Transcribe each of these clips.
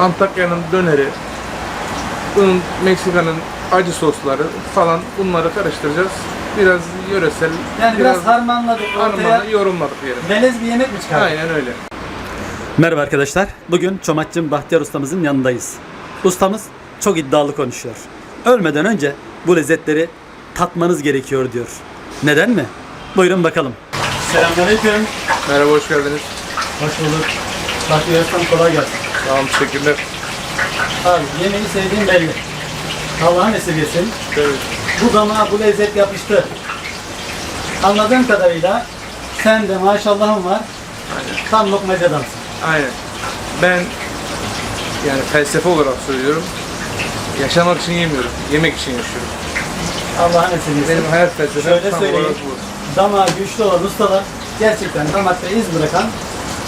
Antakya'nın döneri, bunun Meksika'nın acı sosları falan bunları karıştıracağız. Biraz yöresel, Yani biraz, harmanladık ortaya. harmanla yorumladık diyelim. Melez bir yemek mi çıkardık? Aynen öyle. Merhaba arkadaşlar. Bugün Çomakçım Bahtiyar ustamızın yanındayız. Ustamız çok iddialı konuşuyor. Ölmeden önce bu lezzetleri tatmanız gerekiyor diyor. Neden mi? Buyurun bakalım. Selamünaleyküm. Merhaba, hoş geldiniz. Hoş bulduk. Bahtiyar ustam kolay gelsin. Tamam, teşekkürler. Abi yemeği sevdiğin belli. Allah'ın esirgesin. Evet. Bu damağa bu lezzet yapıştı. Anladığım kadarıyla sen de maşallahın var. Tam lokmacı adamsın. Aynen. Ben yani felsefe olarak söylüyorum. Yaşamak için yemiyorum. Yemek için yaşıyorum. Allah'ın esirgesin. Benim hayat felsefem Şöyle tam söyleyeyim. olarak bu. Damağı güçlü olan ustalar gerçekten damakta iz bırakan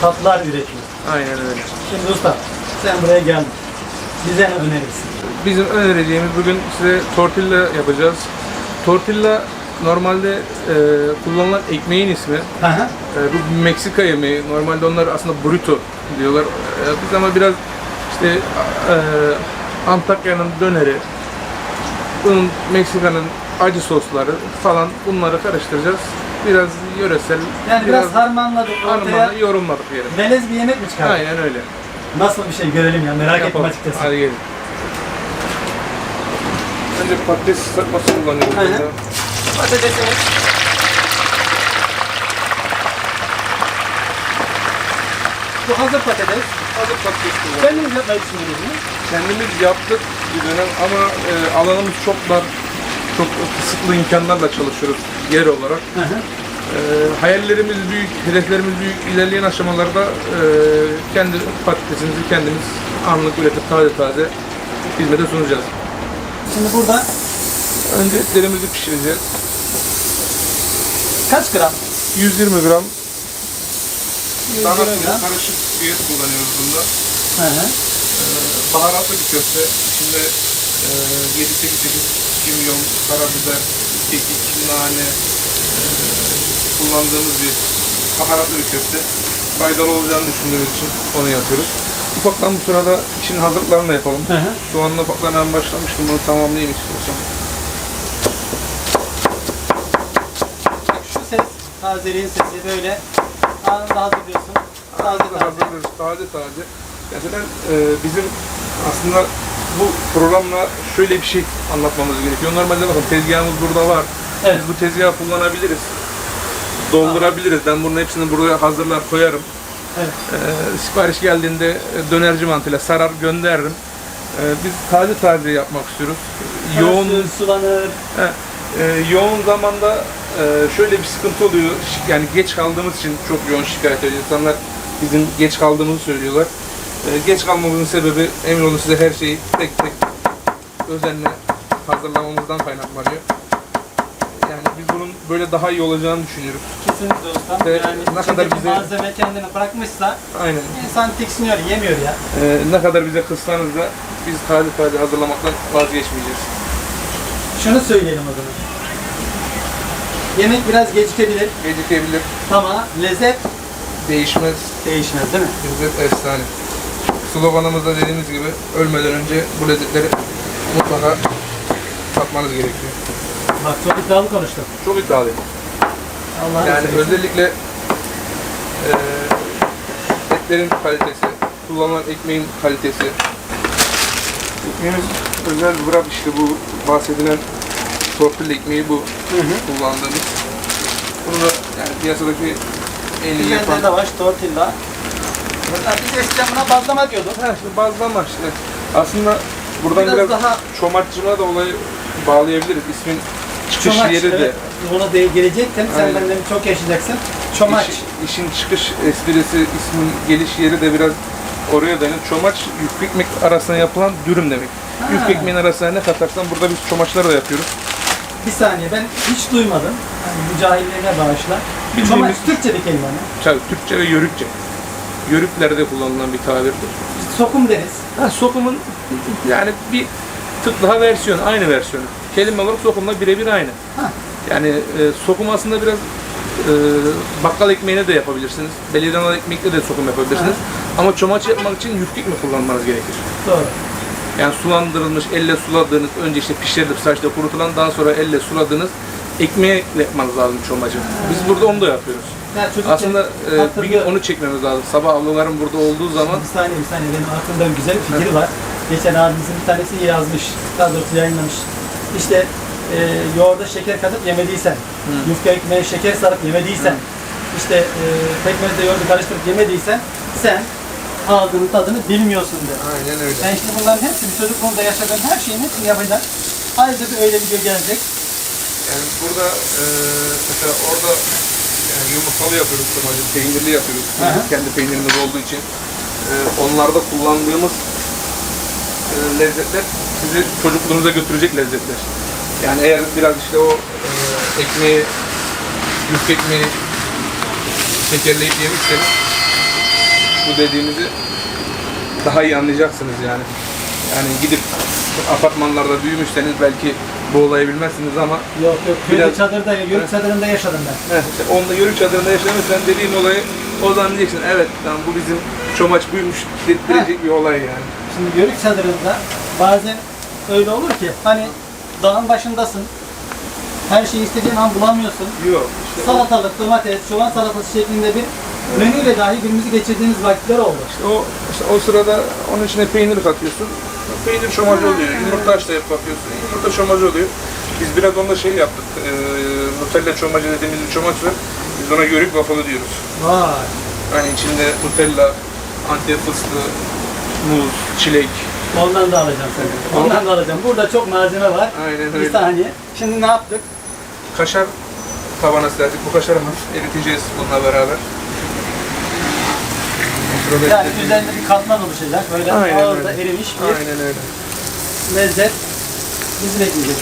tatlar üretiyor. Aynen öyle. Şimdi usta sen buraya geldin. Bize ne önerirsin? Bizim önereceğimiz bugün size tortilla yapacağız. Tortilla normalde e, kullanılan ekmeğin ismi. E, bu bir Meksika yemeği. Normalde onlar aslında burrito diyorlar. E, biz ama biraz işte e, Antakya'nın döneri, bunun Meksika'nın acı sosları falan bunları karıştıracağız. Biraz yöresel, Yani biraz, harmanladık ortaya. harmanla yorumladık diyelim. Melez bir yemek mi çıkardık? Aynen öyle. Nasıl bir şey görelim ya merak ettim Yapalım. açıkçası. Hadi gelin. Önce patates sıkması kullanıyoruz. Burada. Patatesimiz. Bu hazır patates. Hazır patates kullanıyoruz. Kendiniz yapmayı düşünüyorsunuz? Kendimiz yaptık bir dönem ama e, alanımız çok dar. Çok kısıtlı imkanlarla çalışıyoruz yer olarak. Hı hı. E, hayallerimiz büyük, hedeflerimiz büyük. İlerleyen aşamalarda e, kendi patatesimizi kendimiz anlık üretip taze taze hizmete sunacağız. Şimdi burada Önce etlerimizi pişireceğiz. kaç gram? 120 gram 120 dana gram. karışık bir et kullanıyoruz bunda. Hı hı. baharatlı bir köfte. İçinde e, 7-8 çeşit kimyon, karabiber, kekik, nane kullandığımız bir baharatlı bir köfte. Faydalı olacağını düşündüğümüz için onu yapıyoruz. Ufaktan bu sırada işin hazırlıklarını da yapalım. Hı hı. Soğanla ufaktan ben başlamıştım. Bunu tamamlayayım istiyorsam. Şu ses, tazeliğin sesi böyle anında hazırlıyorsun. Taze Taze taze. hazırlıyoruz. Taze taze. Mesela e, bizim aslında bu programla şöyle bir şey anlatmamız gerekiyor. Normalde bakın tezgahımız burada var. Evet. Biz bu tezgahı kullanabiliriz. Doldurabiliriz. Ben bunun hepsini buraya hazırlar koyarım. Evet. Ee, sipariş geldiğinde e, dönerci mantığıyla sarar gönderirim. Ee, biz taze taze yapmak istiyoruz. Yoğun Karışır, sulanır. He, e, yoğun zamanda e, şöyle bir sıkıntı oluyor. Yani geç kaldığımız için çok yoğun şikayet ediyor. İnsanlar bizim geç kaldığımızı söylüyorlar. E, geç kalmamızın sebebi emin olun size her şeyi tek tek özenle hazırlamamızdan kaynaklanıyor. Yani biz bunun böyle daha iyi olacağını düşünüyoruz. Kesinlikle ustam. Ve yani ne kadar bize- malzeme kendini bırakmışsa Aynen. insan tiksiniyor, yemiyor ya. E, ne kadar bize kızsanız da biz taze taze hazırlamaktan vazgeçmeyeceğiz. Şunu söyleyelim o zaman. Yemek biraz gecikebilir Gecikebilir, ama lezzet değişmez, değişmez değil mi? Lezzet efsane. Sloganımızda dediğimiz gibi ölmeden önce bu lezzetleri mutlaka tatmanız gerekiyor. Bak çok iddialı konuştum. Çok iddialıyım. Allah'ın Yani izniyle. özellikle eee etlerin kalitesi, kullanılan ekmeğin kalitesi. Ekmeğimiz özel wrap işte bu bahsedilen torpil ekmeği bu kullandığımız. Bunu da yani piyasadaki en iyi yapan Bizde de var tortilla. Biz eskiden buna bazlama diyorduk. Ha bazlama işte. Aslında buradan Biraz biraz, daha- çomakçılığa da olayı bağlayabiliriz. İsmin çıkış Çomaç, yeri de. evet. Ona de gelecektim. Sen Aynen. benden çok yaşayacaksın. Çomaç. iş- işin çıkış esprisi, ismin geliş yeri de biraz oraya dayanıyor. Çomaç yufka ekmek arasına yapılan dürüm demek. Ha. Yufka ekmeğin arasına ne katarsan burada biz çomaçları da yapıyoruz. Bir saniye ben hiç duymadım. Hani bu cahilliğine bağışla. Bildiğimiz- Çomaç Türkçe bir kelime mi? Tabii Türkçe ve Yörükçe. Yörüklerde kullanılan bir tabirdir. Sokum deriz. Ha, sokumun yani bir tık daha versiyon, aynı versiyonu. Kelime olarak sokumla birebir aynı. Ha. Yani e, sokum aslında biraz e, bakkal ekmeğine de yapabilirsiniz. Belediyeden ekmekle de sokum yapabilirsiniz. Ama çomaç yapmak için yufka ekmek kullanmanız gerekir. Doğru. Yani sulandırılmış, elle suladığınız, önce işte pişirilip saçta kurutulan, daha sonra elle suladığınız ekmeğe yapmanız lazım çomacı. Biz burada onu da yapıyoruz. Ya çocukken Aslında e, bir gün onu çekmemiz lazım. Sabah ablaların burada olduğu zaman Bir saniye bir saniye benim aklımda bir güzel bir fikir var. Geçen abimizin bir tanesi yazmış, daha doğrusu yayınlamış. İşte e, yoğurda şeker katıp yemediysen, yufka ekmeğe şeker sarıp yemediysen, işte e, pekmezle yoğurdu karıştırıp yemediysen sen aldığının tadını bilmiyorsun de. aynen öyle. Ben işte bunların hepsini çocukluğumda yaşadığım her şeyin hepsini yapacağım. Ayrıca bir öyle video gelecek. Yani burada e, mesela orada yani yumurtalı yapıyoruz çomacı, peynirli yapıyoruz. Hı hı. Kendi peynirimiz olduğu için. E, onlarda kullandığımız e, lezzetler sizi çocukluğunuza götürecek lezzetler. Yani eğer biraz işte o e, ekmeği, yufka ekmeği şekerleyip yemişseniz bu dediğimizi daha iyi anlayacaksınız yani. Yani gidip apartmanlarda büyümüşseniz belki bu olayı bilmezsiniz ama Yok yok köyde Biraz- çadırda, yörük çadırında yaşadım ben. Heh, işte onda yörük çadırında yaşamışsan dediğim olayı o zaman diyeceksin evet tamam bu bizim çomaç buymuş dedirtecek bir olay yani. Şimdi yörük çadırında bazen öyle olur ki hani dağın başındasın. Her şeyi istediğin an bulamıyorsun. Yok işte o, Salatalık, domates, çoban salatası şeklinde bir menüyle dahi günümüzü geçirdiğimiz vakitler oldu. işte o, işte o sırada onun içine peynir katıyorsun. Peynir çomacı oluyor. Yumurta haşlayıp yapıyorsun. Yumurta çomacı oluyor. Biz biraz onda şey yaptık. E, Nutella çomacı dediğimiz bir çomaç var. Biz ona yörük waffle'ı diyoruz. Vay. Yani içinde Nutella, antep fıstığı, muz, çilek. Ondan da alacağım seni. Ondan da alacağım. Burada çok malzeme var. Aynen Bir öyle. saniye. Şimdi ne yaptık? Kaşar tavana serdik. Bu kaşarı hafif eriteceğiz bununla beraber. Sırada Yani işte- üzerinde bir katman oluşacak. Böyle Aynen ağızda öyle. erimiş bir Aynen öyle. lezzet bizi bekleyecek.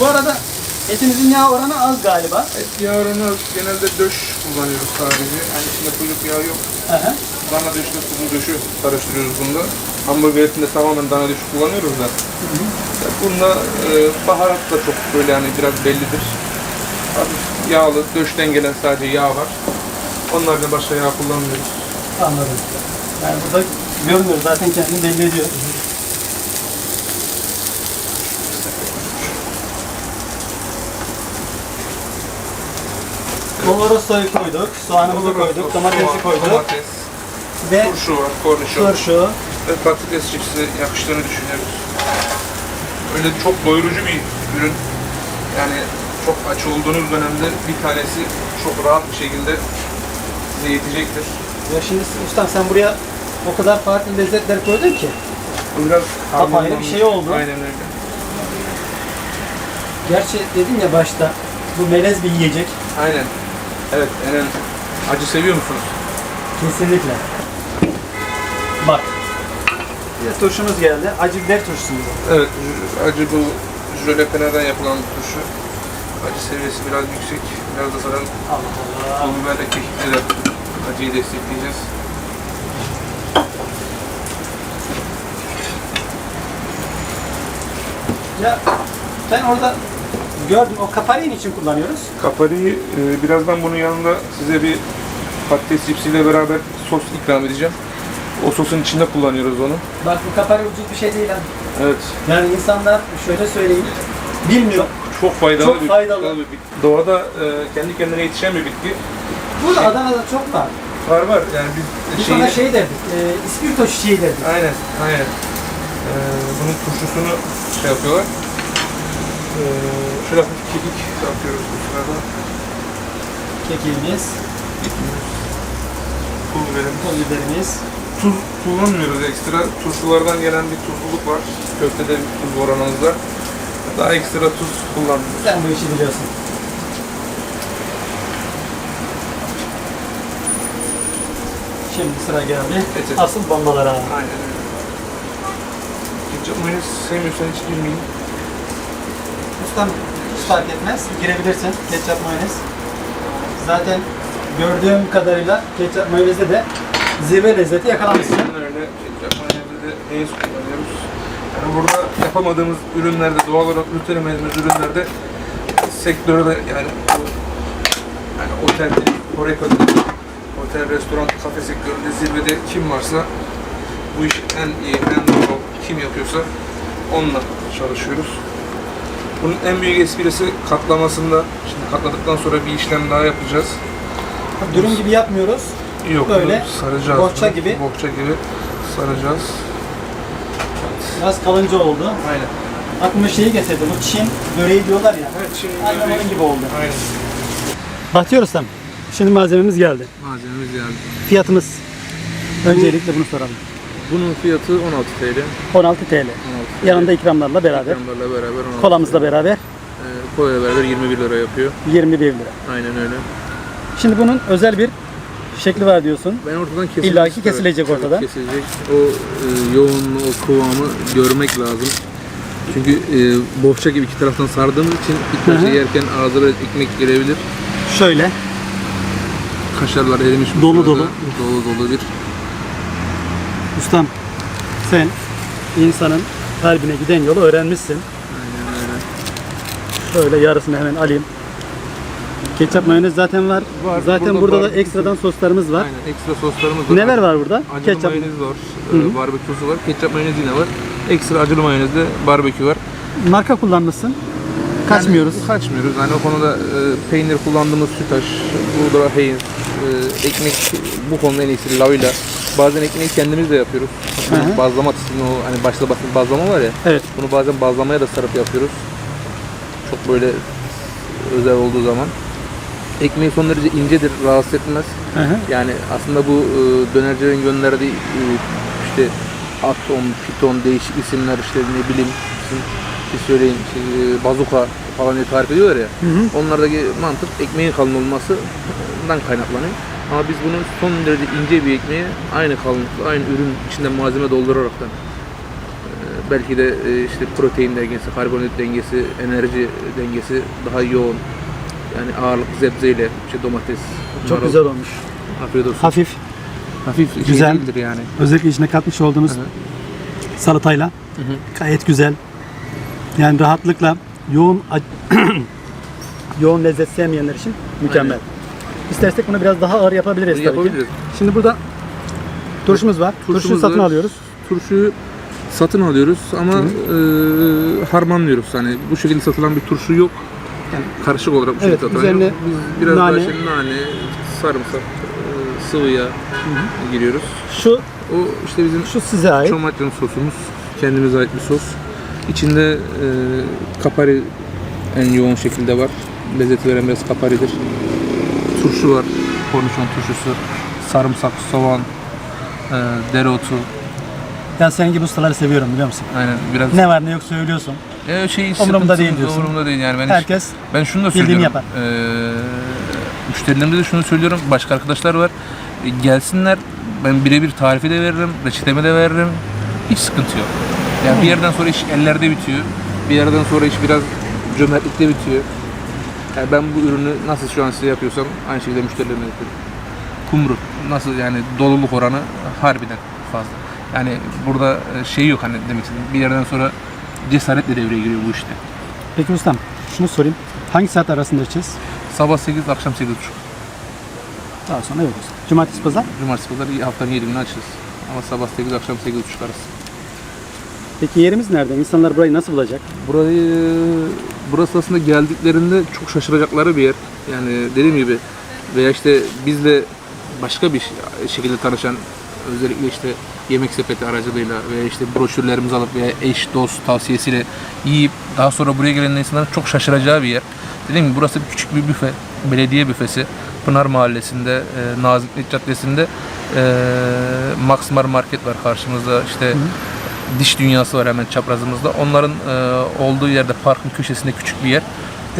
Bu arada etimizin yağ oranı az galiba. Et yağını genelde döş kullanıyoruz sadece. Yani içinde kuyruk yağı yok. Hı hı. Dana döşle kuzu döşü karıştırıyoruz bunda. Hamburger etinde tamamen dana döşü kullanıyoruz da. Ya Bunda e, baharat da çok böyle hani biraz bellidir. Hafif yağlı, döşten gelen sadece yağ var. Onlarda başka yağ kullanmıyoruz. Anladım. Yani burada görmüyor zaten kendini belli ediyor. Olorosoyu koyduk, soğanımızı koyduk, domatesi Soğan, koyduk Domates, ve turşu var, kornişon. turşu. Ve patates çipsi yakıştığını düşünüyoruz. Öyle çok doyurucu bir ürün. Yani çok aç olduğunuz dönemde bir tanesi çok rahat bir şekilde size yetecektir. Ya şimdi ustam sen buraya o kadar farklı lezzetler koydun ki. Bu biraz Apayrı bir şey oldu. Aynen öyle. Gerçi dedim ya başta bu melez bir yiyecek. Aynen. Evet, Eren. Acı seviyor musunuz? Kesinlikle. Bir turşumuz geldi. Acı biber turşusu bu. Evet, acı bu jölepenerden yapılan bir turşu. Acı seviyesi biraz yüksek. Biraz da zaten Allah Allah. pul biberle kekikle de acıyı destekleyeceğiz. Ya ben orada gördüm o kaparini için kullanıyoruz. Kapariyi e, birazdan bunun yanında size bir patates cipsiyle beraber sos ikram edeceğim. O sosun içinde kullanıyoruz onu. Bak bu kapari ucuz bir şey değil ha. Evet. Yani insanlar şöyle söyleyeyim. Bilmiyor. Çok faydalı Çok bir faydalı. bitki. Doğada e, kendi kendine yetişen bir bitki. Burada Şey- Adana'da çok var. Var var yani biz Biz şeyini- ona şey derdik. E, ispirto çiçeği derdik. Aynen, aynen. Ee, bunun turşusunu şey yapıyorlar. Ee, şöyle hafif kekik atıyoruz bu sırada. Kekiğimiz, Pul biberimiz. pul biberimiz. Tuz kullanmıyoruz ekstra. Turşulardan gelen bir tuzluluk var. Köftede bir tuz oranımızda. Daha ekstra tuz kullanmıyoruz. Sen bu işi biliyorsun. Şimdi sıra geldi. Evet. Asıl bombalara. Aynen öyle. Ketçap mayonez sevmiyorsan hiç girmeyin. Ustam hiç fark etmez. Girebilirsin. Ketçap mayonez. Zaten gördüğüm kadarıyla ketçap mayonezde de zirve lezzeti yakalamışsın. Aynen öyle. De neyiz kullanıyoruz. Yani burada yapamadığımız ürünlerde, doğal olarak üretemediğimiz ürünlerde sektörde yani yani otelcilik, horecadır, otel, restoran, kafe sektöründe zirvede kim varsa bu işi en iyi, en doğal kim yapıyorsa onunla çalışıyoruz. Bunun en büyük esprisi katlamasında. Şimdi katladıktan sonra bir işlem daha yapacağız. Dürüm gibi yapmıyoruz. Yok, Böyle saracağız. bohça bunu. gibi. Bohça gibi saracağız. Biraz kalınca oldu. Aynen. Aklıma şeyi getirdi. Bu Çin böreği diyorlar ya. Evet, şimdi Aynen onun gibi oldu. Aynen. Bahtiyar Ustam, şimdi malzememiz geldi. Malzememiz geldi. Fiyatımız, öncelikle bunu soralım. Bunun fiyatı 16 TL. 16 TL. 16 TL. Yanında ikramlarla beraber, İkramlarla beraber 16 kolamızla beraber Ee, kolayla beraber 21 lira yapıyor. 21 lira. Aynen öyle. Şimdi bunun özel bir şekli var diyorsun. Ben ortadan kesilmek İlla ki kesilecek Evet, ortadan. Kesilecek. O e, yoğunluğu, o kıvamı görmek lazım. Çünkü e, bohça gibi iki taraftan sardığımız için ilk başta yerken ağza böyle ekmek girebilir. Şöyle, Kaşarlar erimiş. Dolu dolu. Dolu dolu bir. ustam sen insanın kalbine giden yolu öğrenmişsin. Aynen öyle. Şöyle yarısını hemen alayım. Ketçap mayonez zaten var. Var, Zaten burada burada, da barbekü. ekstradan soslarımız var. Aynen ekstra soslarımız var. Neler var burada? Acılı Ketçap. mayonez var, e, barbeküsü var, ketçap mayonez yine var. Ekstra acılı mayonezde barbekü var. Marka kullanmışsın. Kaçmıyoruz. Yani kaçmıyoruz. Yani o konuda e, peynir kullandığımız sütaş, Budra Heinz, e, ekmek bu konuda en iyisi lavıyla. Bazen ekmeği kendimiz de yapıyoruz. Hı hı. Bazlama tisini o hani başta bahsettiğim bazlama var ya. Evet. Bunu bazen bazlamaya da sarıp yapıyoruz. Çok böyle özel olduğu zaman. Ekmeği son derece incedir, rahatsız etmez. Hı hı. Yani aslında bu e, dönercilerin gönderdiği e, işte atom, piton değişik isimler işte ne bileyim isim bir söyleyin işte, e, bazuka falan diye tarif ediyorlar ya. Hı hı. Onlardaki mantık ekmeğin kalın olmasından kaynaklanıyor. Ama biz bunun son derece ince bir ekmeği aynı kalınlıkta, aynı ürün içinde malzeme dolduraraktan e, belki de e, işte protein dengesi, karbonhidrat dengesi, enerji dengesi daha yoğun. Yani ağırlık zebzeyle, işte domates, Çok marul. güzel olmuş. Afiyet olsun. Hafif. Hafif şey Güzel. değildir yani. Özellikle içine katmış olduğumuz Hı hı. salatayla Hı hı. gayet güzel. Yani rahatlıkla yoğun yoğun lezzet sevmeyenler için mükemmel. İstersek bunu biraz daha ağır yapabiliriz Bunu tabii ki. yapabiliriz. Şimdi burada turşumuz var. Turşuyu satın alıyoruz. Turşuyu satın alıyoruz ama e, harmanlıyoruz. Hani bu şekilde satılan bir turşu yok. Yani- Karışık olarak bu Evet, satılan üzerine yok. Biz biraz nane. daha şey nane, sarımsak, e, sıvı yağ giriyoruz. Şu O işte bizim şu size ait. çomatyon sosumuz. Kendimize ait bir sos. İçinde e, kapari en yoğun şekilde var. Lezzeti veren biraz kaparidir. Turşu var. Kornişon turşusu. Sarımsak, soğan, e, dereotu. Ben senin gibi ustaları seviyorum biliyor musun? Aynen biraz Ne var ne yok söylüyorsun. Ya şey Umurumda değil diyorsun. Umurumda değil yani ben hiç- Herkes ben şunu da söylüyorum. yapar. Ee, müşterilerimde de şunu söylüyorum. Başka arkadaşlar var. E, gelsinler ben birebir tarifi de veririm, reçetemi de veririm. Hiç sıkıntı yok. Yani bir yerden sonra iş ellerde bitiyor. Bir yerden sonra iş biraz cömertlikte bitiyor. Yani ben bu ürünü nasıl şu an size yapıyorsam aynı şekilde müşterilerime yapıyorum. Kumru nasıl yani doluluk oranı harbiden fazla. Yani burada e, şey yok hani demek istediğim. Bir yerden sonra cesaretle devreye giriyor bu işte. Peki ustam şunu sorayım. Hangi saat arasında açacağız? Sabah 8, akşam 8.30. Daha sonra yokuz. Cumartesi pazar. Cumartesi pazar haftanın 7 günü açız. Ama sabah 8, akşam 8.30 arası. Peki yerimiz nerede? İnsanlar burayı nasıl bulacak? Burayı, burası aslında geldiklerinde çok şaşıracakları bir yer. Yani dediğim gibi veya işte bizle başka bir şekilde tanışan özellikle işte yemek sepeti aracılığıyla veya işte broşürlerimizi alıp veya eş dost tavsiyesiyle yiyip daha sonra buraya gelen insanların çok şaşıracağı bir yer. Dediğim gibi burası bir küçük bir büfe, belediye büfesi. Pınar Mahallesi'nde, e, Naziklik Caddesi'nde e, Maxmar Market var karşımızda. İşte diş dünyası var hemen çaprazımızda. Onların e, olduğu yerde parkın köşesinde küçük bir yer.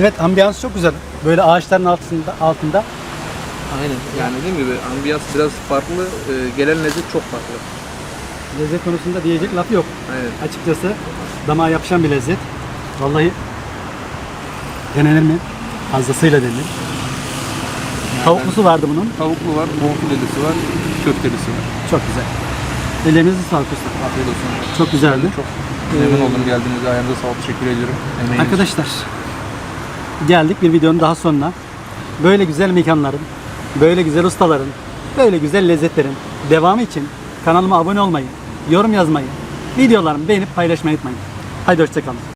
Evet ambiyans çok güzel. Böyle ağaçların altında altında. Aynen. Yani dediğim gibi ambiyans biraz farklı, e, gelen lezzet çok farklı. Lezzet konusunda diyecek laf yok. Aynen. Açıkçası damağa yapışan bir lezzet. Vallahi denenir mi? Fazlasıyla denir. Tavuklusu vardı bunun. Tavuklu var, bonfilelisi var, köftelisi var. Çok güzel. Ellerinizi sağlık usta. Afiyet olsun. Çok güzeldi. Çok Memnun oldum geldiğinizde. Ayağınıza sağlık. Teşekkür ediyorum. Emeğiniz için. Arkadaşlar geldik bir videonun daha sonuna. Böyle güzel mekanların, böyle güzel ustaların, böyle güzel lezzetlerin devamı için kanalıma abone olmayı, yorum yazmayı, videolarımı beğenip paylaşmayı unutmayın. Haydi hoşçakalın.